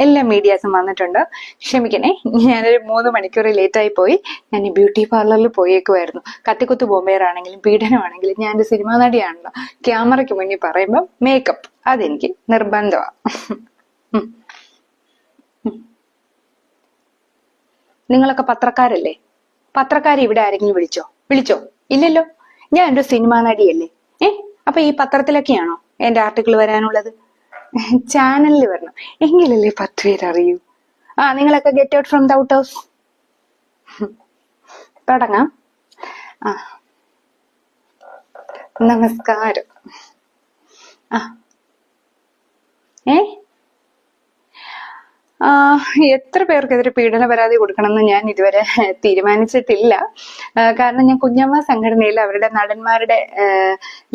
എല്ലാ മീഡിയാസും വന്നിട്ടുണ്ട്. ക്ഷമിക്കണേ ഞാനൊരു മൂന്ന് മണിക്കൂർ ലേറ്റായി പോയി. ഞാൻ ഈ ബ്യൂട്ടി പാർലറിൽ പോയേക്കുമായിരുന്നു കത്തിക്കുത്ത് ബോംബെയറാണെങ്കിലും പീഡനമാണെങ്കിലും ഞാൻ ഒരു സിനിമാ നടിയാണല്ലോ. ക്യാമറയ്ക്ക് മുന്നിൽ പറയുമ്പോൾ മേക്കപ്പ് അതെനിക്ക് നിർബന്ധമാണ് നിങ്ങളൊക്കെ പത്രക്കാരല്ലേ? പത്രക്കാരെ ഇവിടെ ആരെങ്കിലും വിളിച്ചോ? വിളിച്ചോ? ഇല്ലല്ലോ. ഞാൻ ഒരു സിനിമാ നടിയല്ലേ? ഏ? അപ്പൊ ഈ പത്രത്തിലൊക്കെയാണോ എന്റെ ആർട്ടിക്കിൾ വരാനുള്ളത്? ചാനലിൽ വരണം. എങ്കിലല്ലേ പത്ത് പേര് അറിയൂ. ആ നിങ്ങളൊക്കെ get out from the house തുടങ്ങാം. ആ. നമസ്കാരം. ആ. ഏ? എത്ര പേർക്കെതിരെ പീഡന പരാതി കൊടുക്കണമെന്ന് ഞാൻ ഇതുവരെ തീരുമാനിച്ചിട്ടില്ല. കാരണം ഞാൻ കുഞ്ഞമ്മ സംഘടനയിൽ അവരുടെ നടന്മാരുടെ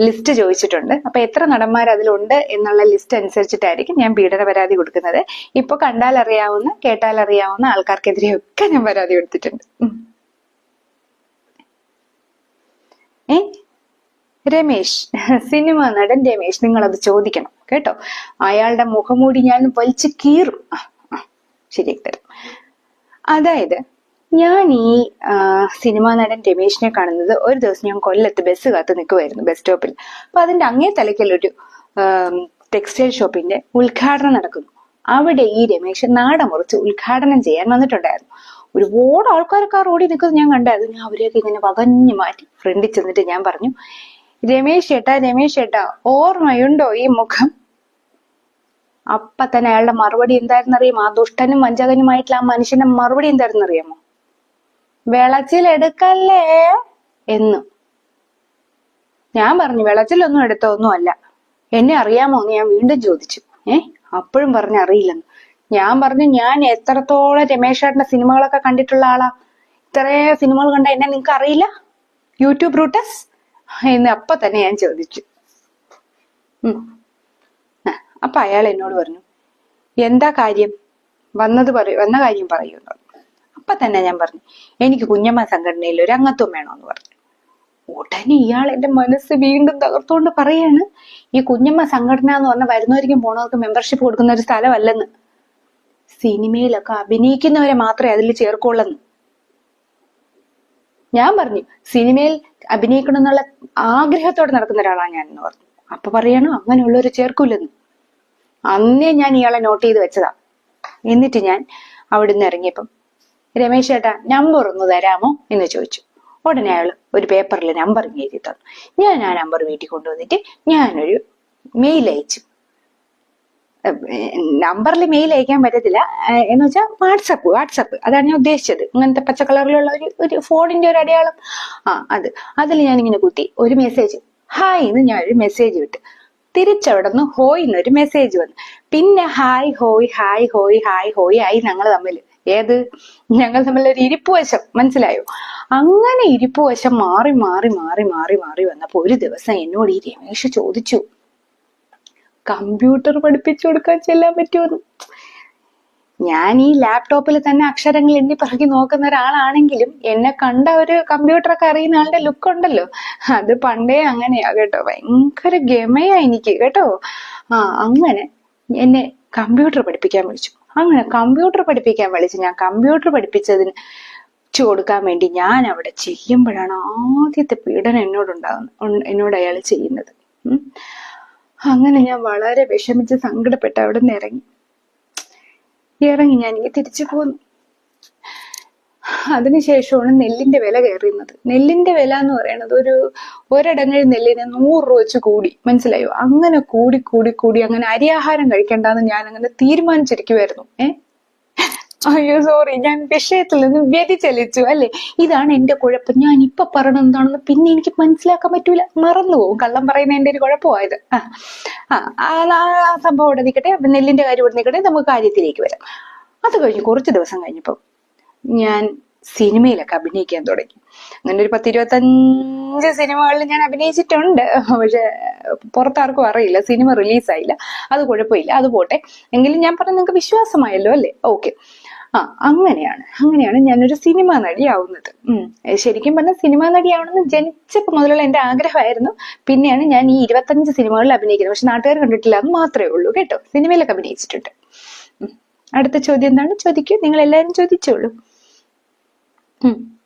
ലിസ്റ്റ് ചോദിച്ചിട്ടുണ്ട്. അപ്പൊ എത്ര നടന്മാർ അതിലുണ്ട് എന്നുള്ള ലിസ്റ്റ് അനുസരിച്ചിട്ടായിരിക്കും ഞാൻ പീഡന പരാതി കൊടുക്കുന്നത്. ഇപ്പൊ കണ്ടാൽ അറിയാവുന്ന കേട്ടാൽ അറിയാവുന്ന ആൾക്കാർക്കെതിരെയൊക്കെ ഞാൻ പരാതി കൊടുത്തിട്ടുണ്ട്. ഏ? രമേശ് സിനിമ നടൻ രമേശ് നിങ്ങൾ അത് ചോദിക്കണം കേട്ടോ. അയാളുടെ മുഖമൂടി ഞാൻ വലിച്ചു കീറും. ശരിയാക്കി തരാം അതായത് ഞാൻ ഈ സിനിമാ നടൻ രമേശിനെ കാണുന്നത് ഒരു ദിവസം ഞാൻ കൊല്ലത്ത് ബസ് കാത്ത് നിൽക്കുമായിരുന്നു ബസ് സ്റ്റോപ്പിൽ അപ്പൊ അതിന്റെ അങ്ങേ തലയ്ക്കലൊരു ടെക്സ്റ്റൈൽ ഷോപ്പിന്റെ ഉദ്ഘാടനം നടക്കുന്നു. അവിടെ ഈ രമേശ് നാട മുറിച്ച് ഉദ്ഘാടനം ചെയ്യാൻ വന്നിട്ടുണ്ടായിരുന്നു. ഒരുപാട് ആൾക്കാരൊക്കെ ആ റോഡിൽ നിൽക്കുന്നത് ഞാൻ കണ്ടായിരുന്നു. ഞാൻ അവരെയൊക്കെ ഇങ്ങനെ വകഞ്ഞു മാറ്റി ഫ്രണ്ടിൽ ചെന്നിട്ട് ഞാൻ പറഞ്ഞു രമേശ് ചേട്ടാ രമേശ് ചേട്ടാ ഓർമ്മയുണ്ടോ ഈ മുഖം? അപ്പൊ തന്നെ അയാളുടെ മറുപടി എന്തായിരുന്നു അറിയാമോ ആ ദുഷ്ടനും വഞ്ചകനുമായിട്ടുള്ള ആ മനുഷ്യന്റെ മറുപടി എന്തായിരുന്നു അറിയാമോ വിളച്ചിലെടുക്കല്ലേ എന്ന്. ഞാൻ പറഞ്ഞു വിളച്ചിലൊന്നും എടുത്തൊന്നും അല്ല. എന്നെ അറിയാമോ? എന്ന് ഞാൻ വീണ്ടും ചോദിച്ചു. ഏ? അപ്പോഴും പറഞ്ഞു അറിയില്ലെന്ന്. ഞാൻ പറഞ്ഞു ഞാൻ എത്രത്തോളം രമേശ് ചേട്ടന്റെ സിനിമകളൊക്കെ കണ്ടിട്ടുള്ള ആളാ. ഇത്രേ സിനിമകൾ കണ്ട എന്നെ നിങ്ങക്ക് അറിയില്ല? യൂട്യൂബ് റൂട്ടസ് എന്ന് അപ്പൊ തന്നെ ഞാൻ ചോദിച്ചു. ഉം. അപ്പൊ അയാൾ എന്നോട് പറഞ്ഞു എന്താ കാര്യം? വന്നത് പറയൂ വന്ന കാര്യം പറയൂ എന്ന് പറഞ്ഞു. അപ്പൊ തന്നെ ഞാൻ പറഞ്ഞു എനിക്ക് കുഞ്ഞമ്മ സംഘടനയിൽ ഒരു അംഗത്വം വേണമെന്ന് പറഞ്ഞു. ഉടനെ ഇയാൾ എന്റെ മനസ്സ് വീണ്ടും തകർത്തുകൊണ്ട് പറയാണ് ഈ കുഞ്ഞമ്മ സംഘടന എന്ന് പറഞ്ഞാൽ വരുന്നവർക്കും പോണവർക്ക് മെമ്പർഷിപ്പ് കൊടുക്കുന്ന ഒരു സ്ഥലമല്ലെന്ന്. സിനിമയിലൊക്കെ അഭിനയിക്കുന്നവരെ മാത്രമേ അതിൽ ചേർക്കുള്ളെന്ന്. ഞാൻ പറഞ്ഞു സിനിമയിൽ അഭിനയിക്കണം എന്നുള്ള ആഗ്രഹത്തോടെ നടക്കുന്ന ഒരാളാണ് ഞാൻ എന്ന് പറഞ്ഞു. അപ്പൊ പറയണോ അങ്ങനെയുള്ളവർ ചേർക്കൂലെന്ന്. അന്നേ ഞാൻ ഇയാളെ നോട്ട് ചെയ്ത് വെച്ചതാ. എന്നിട്ട് ഞാൻ അവിടുന്ന് ഇറങ്ങിയപ്പം രമേശ് ചേട്ടാ നമ്പർ ഒന്ന് തരാമോ? എന്ന് ചോദിച്ചു. ഉടനെ അയാൾ ഒരു പേപ്പറിൽ നമ്പർ എഴുതി തന്നു. ഞാൻ ആ നമ്പർ വീട്ടിൽ കൊണ്ടുവന്നിട്ട് ഞാനൊരു മെയിൽ അയച്ചു. നമ്പറിൽ മെയിൽ അയക്കാൻ പറ്റത്തില്ല. എന്ന് വെച്ചാൽ വാട്സപ്പ് വാട്സപ്പ് അതാണ് ഞാൻ ഉദ്ദേശിച്ചത്. ഇങ്ങനത്തെ പച്ച കളറിലുള്ള ഒരു ഒരു ഫോണിന്റെ ഒരു അടയാളം. ആ അത്. അതിൽ ഞാൻ ഇങ്ങനെ കുത്തി ഒരു മെസ്സേജ് ഹായ് എന്ന് ഞാൻ ഒരു മെസ്സേജ് വിട്ട് തിരിച്ചവിടെ നിന്ന് ഹോയ് എന്നൊരു മെസ്സേജ് വന്നു. പിന്നെ ഹായ് ഹോയ് ഹായ് ഹോയ് ഹായ് ഹോയ് ആയി ഞങ്ങൾ തമ്മിൽ. ഏത്? ഞങ്ങൾ തമ്മിൽ ഒരു ഇരിപ്പുവശം മനസ്സിലായോ? അങ്ങനെ ഇരിപ്പുവശം മാറി മാറി മാറി മാറി മാറി വന്നപ്പോ ഒരു ദിവസം എന്നോട് ഈ രമേശ് ചോദിച്ചു കമ്പ്യൂട്ടർ പഠിപ്പിച്ചു കൊടുക്കാൻ ചെല്ലാൻ പറ്റുമെന്ന് ഞാൻ ഈ ലാപ്ടോപ്പിൽ തന്നെ അക്ഷരങ്ങൾ എണ്ണി പിറകി നോക്കുന്ന ഒരാളാണെങ്കിലും എന്നെ കണ്ട ഒരു കമ്പ്യൂട്ടറൊക്കെ അറിയുന്ന ആളുടെ ലുക്ക് ഉണ്ടല്ലോ. അത് പണ്ടേ അങ്ങനെയാ കേട്ടോ. ഭയങ്കര ഗമയാ എനിക്ക് കേട്ടോ. ആ അങ്ങനെ എന്നെ കമ്പ്യൂട്ടർ പഠിപ്പിക്കാൻ വിളിച്ചു. അങ്ങനെ കമ്പ്യൂട്ടർ പഠിപ്പിക്കാൻ വിളിച്ചു ഞാൻ കമ്പ്യൂട്ടർ പഠിപ്പിച്ചതിന് വെച്ചു കൊടുക്കാൻ വേണ്ടി ഞാൻ അവിടെ ചെയ്യുമ്പോഴാണ് ആദ്യത്തെ പീഡനം എന്നോടുണ്ടാകുന്ന എന്നോട് അയാൾ ചെയ്യുന്നത്. അങ്ങനെ ഞാൻ വളരെ വിഷമിച്ച് സങ്കടപ്പെട്ട് അവിടെ നിന്ന് ഇറങ്ങി. ഇറങ്ങി ഞാൻ തിരിച്ചു പോന്നു. അതിനുശേഷമാണ് നെല്ലിന്റെ വില കയറുന്നത് നെല്ലിന്റെ വില എന്ന് പറയുന്നത് ഒരു ഒരടങ്ങഴി നെല്ലിന് നൂറ് രൂപ വെച്ച് കൂടി. മനസ്സിലായോ? അങ്ങനെ കൂടി കൂടി കൂടി അങ്ങനെ അരിയാഹാരം കഴിക്കേണ്ടെന്ന് ഞാൻ അങ്ങനെ തീരുമാനിച്ചിരിക്കുമായിരുന്നു ഏ? അയ്യോ സോറി ഞാൻ വിഷയത്തിൽ നിന്ന് വ്യതിചലിച്ചു അല്ലെ? ഇതാണ് എന്റെ കുഴപ്പം. ഞാൻ ഇപ്പൊ പറയണത് എന്താണെന്ന് പിന്നെ എനിക്ക് മനസ്സിലാക്കാൻ പറ്റൂല. മറന്നു പോകും. കള്ളം പറയുന്ന എന്റെ ഒരു കുഴപ്പമായത്. ആ ആ സംഭവം ഇവിടെ നിൽക്കട്ടെ. നെല്ലിന്റെ കാര്യം ഇവിടെ നിൽക്കട്ടെ. നമുക്ക് കാര്യത്തിലേക്ക് വരാം. അത് കഴിഞ്ഞ് കുറച്ച് ദിവസം കഴിഞ്ഞപ്പോ ഞാൻ സിനിമയിലൊക്കെ അഭിനയിക്കാൻ തുടങ്ങി. അങ്ങനെ ഒരു പത്ത് ഇരുപത്തഞ്ച് സിനിമകളിൽ ഞാൻ അഭിനയിച്ചിട്ടുണ്ട്. പക്ഷെ പുറത്താർക്കും അറിയില്ല. സിനിമ റിലീസായില്ല. അത് കുഴപ്പമില്ല. അത് പോട്ടെ. എങ്കിലും ഞാൻ പറഞ്ഞ നിങ്ങൾക്ക് വിശ്വാസമായല്ലോ അല്ലേ? ഓക്കെ. ആ അങ്ങനെയാണ്. അങ്ങനെയാണ് ഞാനൊരു സിനിമ നടിയാവുന്നത്. ഉം. ശരിക്കും പറഞ്ഞാൽ സിനിമാ നടിയാവണമെന്ന് ജനിച്ചപ്പോൾ മുതലുള്ള എന്റെ ആഗ്രഹമായിരുന്നു. പിന്നെയാണ് ഞാൻ ഈ ഇരുപത്തഞ്ച് സിനിമകളിൽ അഭിനയിക്കുന്നത്. പക്ഷെ നാട്ടുകാർ കണ്ടിട്ടില്ല എന്ന് മാത്രമേ ഉള്ളൂ കേട്ടോ. സിനിമയിലൊക്കെ അഭിനയിച്ചിട്ടുണ്ട്. അടുത്ത ചോദ്യം എന്താണ്? ചോദിക്കൂ. നിങ്ങൾ എല്ലാവരും ചോദിച്ചോളൂ. ഉം.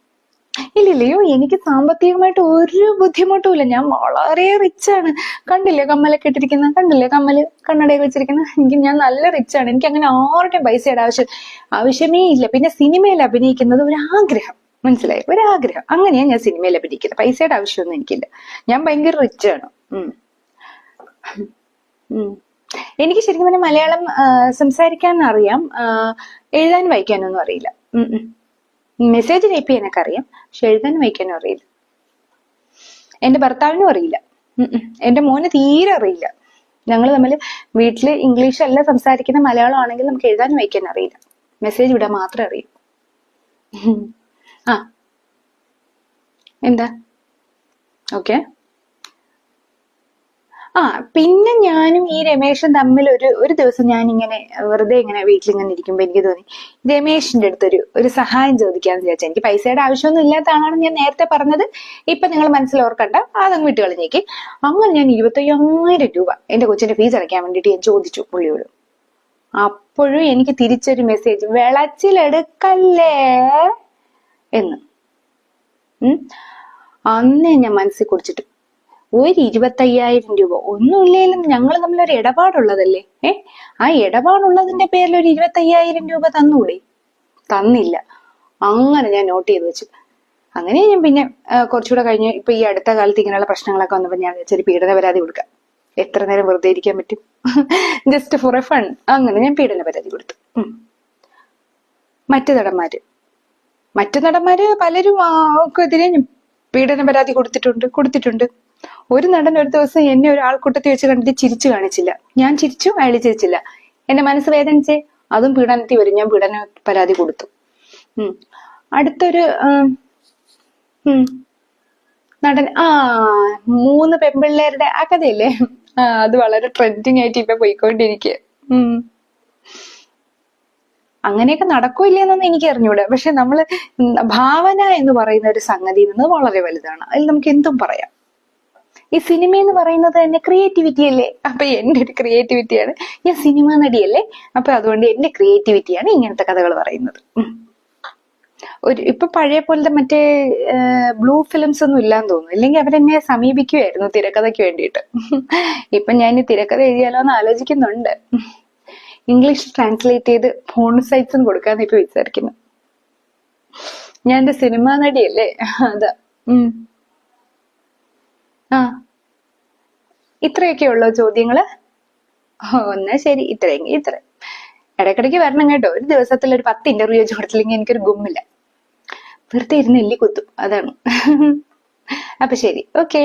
ഇല്ലില്ലയോ എനിക്ക് സാമ്പത്തികമായിട്ട് ഒരു ബുദ്ധിമുട്ടും ഇല്ല ഞാൻ വളരെ റിച്ച് ആണ്. കണ്ടില്ലേ കമ്മലൊക്കെ ഇട്ടിരിക്കുന്ന? കണ്ടില്ലേ കമ്മൽ? കണ്ണടയൊക്കെ വെച്ചിരിക്കുന്ന? എനിക്ക് ഞാൻ നല്ല റിച്ച് ആണ്. എനിക്ക് അങ്ങനെ ആരുടെയും പൈസയുടെ ആവശ്യം ആവശ്യമേ ഇല്ല. പിന്നെ സിനിമയിൽ അഭിനയിക്കുന്നത് ഒരു ആഗ്രഹം മനസ്സിലായി? ആഗ്രഹം അങ്ങനെയാണ് ഞാൻ സിനിമയിൽ അഭിനയിക്കുന്നത്. പൈസയുടെ ആവശ്യമൊന്നും എനിക്കില്ല. ഞാൻ ഭയങ്കര റിച്ച് ആണ്. ഉം. ഉം. എനിക്ക് ശരിക്കും പറഞ്ഞാൽ മലയാളം സംസാരിക്കാൻ അറിയാം. എഴുതാൻ വായിക്കാനൊന്നും അറിയില്ല. മെസ്സേജ് ടൈപ്പ് ചെയ്യാനൊക്കെ അറിയാം പക്ഷെ എഴുതാനും വായിക്കാനും അറിയില്ല. എന്റെ ഭർത്താവിനും അറിയില്ല. എന്റെ മോന് തീരെ അറിയില്ല. ഞങ്ങൾ തമ്മിൽ വീട്ടിൽ ഇംഗ്ലീഷ് അല്ല സംസാരിക്കുന്ന മലയാളം ആണെങ്കിൽ നമുക്ക് എഴുതാനും വയ്ക്കാനും അറിയില്ല. മെസ്സേജ് വിടാൻ മാത്രമേ അറിയൂ. ആ. എന്താ? ഓക്കെ ആ പിന്നെ ഞാനും ഈ രമേശും തമ്മിൽ ഒരു ഒരു ദിവസം ഞാൻ ഇങ്ങനെ വെറുതെ ഇങ്ങനെ വീട്ടിലിങ്ങനെ ഇരിക്കുമ്പോ എനിക്ക് തോന്നി രമേശിന്റെ അടുത്തൊരു ഒരു സഹായം ചോദിക്കാന്ന് വിചാരിച്ചു. എനിക്ക് പൈസയുടെ ആവശ്യമൊന്നും ഇല്ലാത്ത ആളാണെന്ന് ഞാൻ നേരത്തെ പറഞ്ഞത്. ഇപ്പൊ നിങ്ങൾ മനസ്സിൽ ഓർക്കണ്ട അതങ്ങ് വിട്ട് കളഞ്ഞേക്ക്. അങ്ങനെ ഞാൻ ഇരുപത്തയ്യായിരം രൂപ എന്റെ കൊച്ചിന്റെ ഫീസ് അടയ്ക്കാൻ വേണ്ടിയിട്ട് ഞാൻ ചോദിച്ചു പുള്ളിയോട്. അപ്പോഴും എനിക്ക് തിരിച്ചൊരു മെസ്സേജ് വിളച്ചിലെടുക്കല്ലേ? എന്ന്. അന്നേ ഞാൻ മനസ്സിൽ കുറിച്ചിട്ട് ഒരു ഇരുപത്തയ്യായിരം രൂപ. ഒന്നുമില്ലെങ്കിലും ഞങ്ങൾ തമ്മിൽ ഒരു ഇടപാടുള്ളതല്ലേ? ഏ? ആ ഇടപാടുള്ളതിന്റെ പേരിൽ ഒരു ഇരുപത്തയ്യായിരം രൂപ തന്നൂടെ? തന്നില്ല. അങ്ങനെ ഞാൻ നോട്ട് ചെയ്ത് വെച്ചു. അങ്ങനെ ഞാൻ പിന്നെ കുറച്ചുകൂടെ കഴിഞ്ഞ് ഇപ്പൊ ഈ അടുത്ത കാലത്ത് ഇങ്ങനെയുള്ള പ്രശ്നങ്ങളൊക്കെ വന്നപ്പോൾ ഞാൻ ചെറിയ പീഡന പരാതി കൊടുക്കാം. എത്ര നേരം വെറുതെ ഇരിക്കാൻ പറ്റും? ജസ്റ്റ് ഫോർ എ ഫൺ അങ്ങനെ ഞാൻ പീഡന പരാതി കൊടുത്തു. മറ്റു നടന്മാര്. മറ്റു നടന്മാര് പലരും ആ, എതിരെ പീഡന പരാതി കൊടുത്തിട്ടുണ്ട് കൊടുത്തിട്ടുണ്ട്. ഒരു നടൻ ഒരു ദിവസം എന്നെ ഒരു ആൾക്കൂട്ടത്തിൽ വെച്ച് കണ്ടിട്ട് ചിരിച്ചു കാണിച്ചില്ല. ഞാൻ ചിരിച്ചു അയാൾ ചിരിച്ചില്ല. എന്റെ മനസ്സ് വേദനിച്ചേ? അതും പീഡനത്തിൽ വരും. ഞാൻ പീഡന പരാതി കൊടുത്തു. അടുത്തൊരു നടൻ ആ മൂന്ന് പെമ്പിള്ളേരുടെ ആ കഥയില്ലേ? അത് വളരെ ട്രെൻഡിങ് ആയിട്ട് ഇപ്പൊ പോയിക്കൊണ്ടിരിക്കുക അങ്ങനെയൊക്കെ നടക്കോ എന്നൊന്നും എനിക്ക് അറിഞ്ഞൂടെ. പക്ഷെ നമ്മൾ ഭാവന എന്ന് പറയുന്ന ഒരു സംഗതി എന്നത് വളരെ വലുതാണ്. അതിൽ നമുക്ക് എന്തും പറയാം. ഈ സിനിമ എന്ന് പറയുന്നത് തന്നെ ക്രിയേറ്റിവിറ്റി അല്ലേ? അപ്പൊ എന്റെ ഒരു ക്രിയേറ്റിവിറ്റിയാണ് ഞാൻ സിനിമ നടിയല്ലേ? അപ്പൊ അതുകൊണ്ട് എന്റെ ക്രിയേറ്റിവിറ്റിയാണ് ഇങ്ങനത്തെ കഥകൾ പറയുന്നത്. ഒരു ഇപ്പൊ പഴയ പോലത്തെ മറ്റേ ബ്ലൂ ഫിലിംസ് ഒന്നും ഇല്ലാന്ന് തോന്നുന്നു. ഇല്ലെങ്കിൽ അവരെന്നെ സമീപിക്കുമായിരുന്നു തിരക്കഥയ്ക്ക് വേണ്ടിയിട്ട്. ഇപ്പൊ ഞാൻ തിരക്കഥ എഴുതിയാലോ എന്ന് ആലോചിക്കുന്നുണ്ട്. ഇംഗ്ലീഷ് ട്രാൻസ്ലേറ്റ് ചെയ്ത് ഫോൺ സൈറ്റ്സും കൊടുക്കാന്ന് ഇപ്പൊ വിചാരിക്കുന്നു. ഞാൻ എന്റെ സിനിമാ നടിയല്ലേ? അതാ. ഉം. ആ. ഇത്രയൊക്കെ ഉള്ളോ ചോദ്യങ്ങൾ. ഓ എന്നാ ശരി. ഇത്രയെങ്കിൽ ഇത്ര ഇടയ്ക്കിടയ്ക്ക് വരണം കേട്ടോ. ഒരു ദിവസത്തിൽ ഒരു പത്ത് ഇന്റർവ്യൂ വെച്ച് കൊടുത്തില്ലെങ്കിൽ എനിക്കൊരു ഗുമ്മില്ല. വെറുതെ ഇരുന്ന് എല്ലി കുത്തും. അതാണ്. അപ്പൊ ശരി. ഓക്കെ